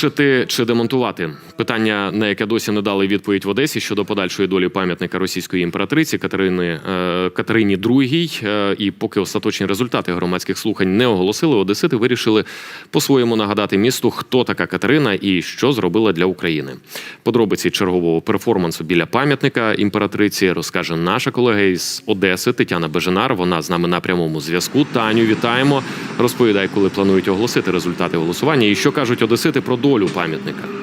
Завершити чи демонтувати питання, на яке досі не дали відповідь в Одесі щодо подальшої долі пам'ятника російської імператриці Катерини е, Катерині II. Е, І поки остаточні результати громадських слухань не оголосили, одесити вирішили по-своєму нагадати місту, хто така Катерина і що зробила для України. Подробиці чергового перформансу біля пам'ятника імператриці розкаже наша колега із Одеси Тетяна Беженар. Вона з нами на прямому зв'язку. Таню, вітаємо. Розповідай, коли планують оголосити результати голосування, і що кажуть одесити про долю пам'ятника.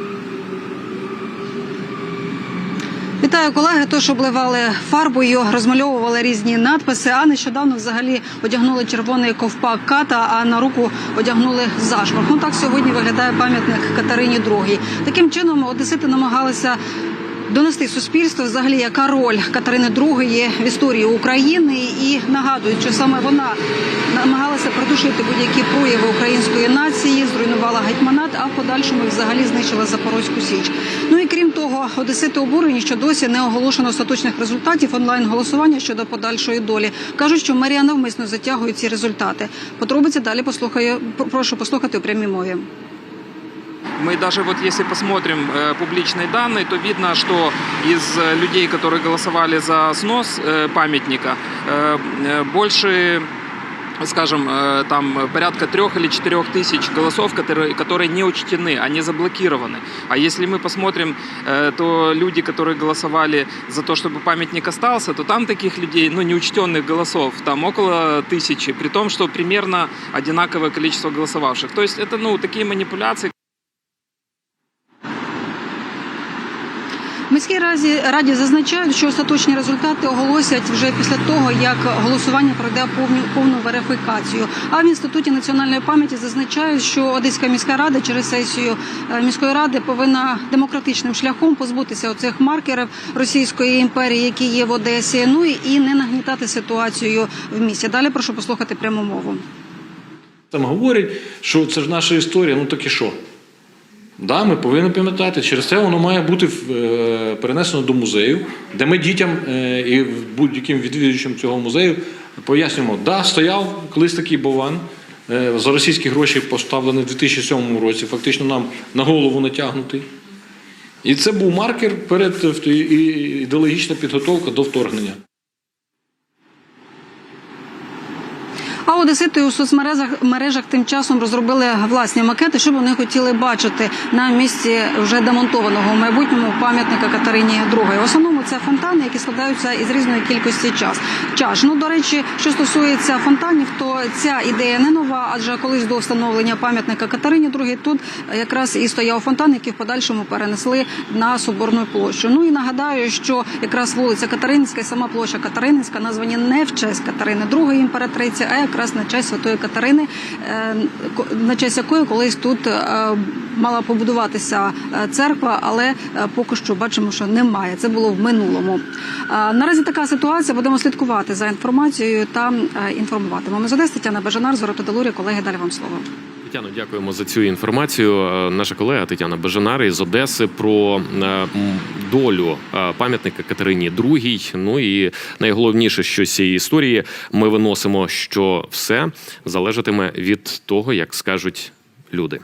Вітаю колеги. Тож обливали фарбою, розмальовували різні надписи. А нещодавно взагалі одягнули червоний ковпак ката, а на руку одягнули зашморг. Ну так сьогодні виглядає пам'ятник Катерині II. Таким чином одесити намагалися. Донести суспільству взагалі, яка роль Катерини II в історії України, і нагадують, що саме вона намагалася придушити будь-які прояви української нації, зруйнувала гетьманат, а в подальшому взагалі знищила Запорозьку Січ. Ну і крім того, одесити обурені, що досі не оголошено остаточних результатів онлайн голосування щодо подальшої долі. кажуть, що мерія навмисно затягує ці результати. Подробиці далі послухаю. Прошу послухати у прямій мові. Мы даже вот если посмотрим э, публичные данные, то видно, что из э, людей, которые голосовали за снос э, памятника, э, э, больше скажем, э, там порядка трех или четырех тысяч голосов, которые, которые не учтены, они заблокированы. А если мы посмотрим, то люди, которые голосовали за то, чтобы памятник остался, то там таких людей, ну, неучтенных голосов, там около тысячи, при том, что примерно одинаковое количество голосовавших. То есть это, ну, такие манипуляции, міській раді раді зазначають, що остаточні результати оголосять вже після того, як голосування пройде повну повну верифікацію. А в інституті національної пам'яті зазначають, що Одеська міська рада через сесію е, міської ради повинна демократичним шляхом позбутися оцих маркерів Російської імперії, які є в Одесі. Ну і не нагнітати ситуацію в місті. Далі прошу послухати пряму мову. Там говорять, що це ж наша історія, ну так і що? Да, ми повинні пам'ятати. Через це воно має бути е, перенесено до музею, де ми дітям е, і будь-яким відвідувачам цього музею пояснюємо, да, стояв колись такий бован. е, За російські гроші поставлений в 2007 році, фактично нам на голову натягнутий. І це був маркер перед ідеологічна підготовка до вторгнення. А одесити у соцмережах мережах тим часом розробили власні макети, що вони хотіли бачити на місці вже демонтованого в майбутньому пам'ятника Катерині II. В основному це фонтани, які складаються із різної кількості час. Чаш. Ну до речі, що стосується фонтанів, то ця ідея не нова, адже колись до встановлення пам'ятника Катерині II тут якраз і стояв фонтан, який в подальшому перенесли на соборну площу. Ну і нагадаю, що якраз вулиця Катеринська і сама площа Катерининська названі не в честь Катерини II імператриці, а якраз на честь Святої Катерини, е, на честь якої колись тут е, мала побудуватися е, церква, але поки що бачимо, що немає. Це було в минулому. Наразі така ситуація. Будемо слідкувати за інформацією та інформуватимемо. З Одеси Тетяна Бажанар, Зорота Делурі. Колеги, далі вам слово. Тетяно, дякуємо за цю інформацію. Е, Наша колега Тетяна Бежанар із Одеси про е, долю е, пам'ятника Катерині II. Ну і найголовніше, що з цієї історії ми виносимо, що все залежатиме від того, як скажуть люди.